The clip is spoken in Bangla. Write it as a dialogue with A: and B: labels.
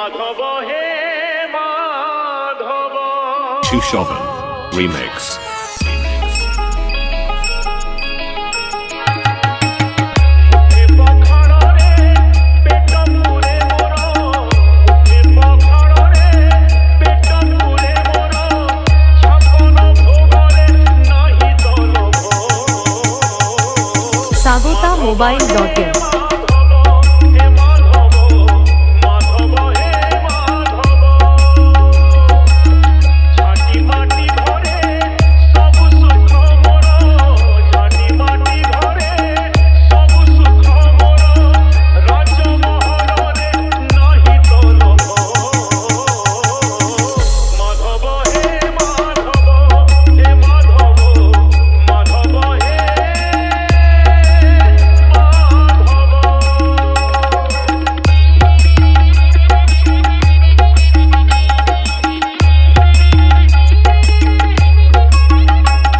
A: মাধব হে মাধব।
B: সুশোভন রিমিক্স
A: এ
C: মোবাইল ডট ইন।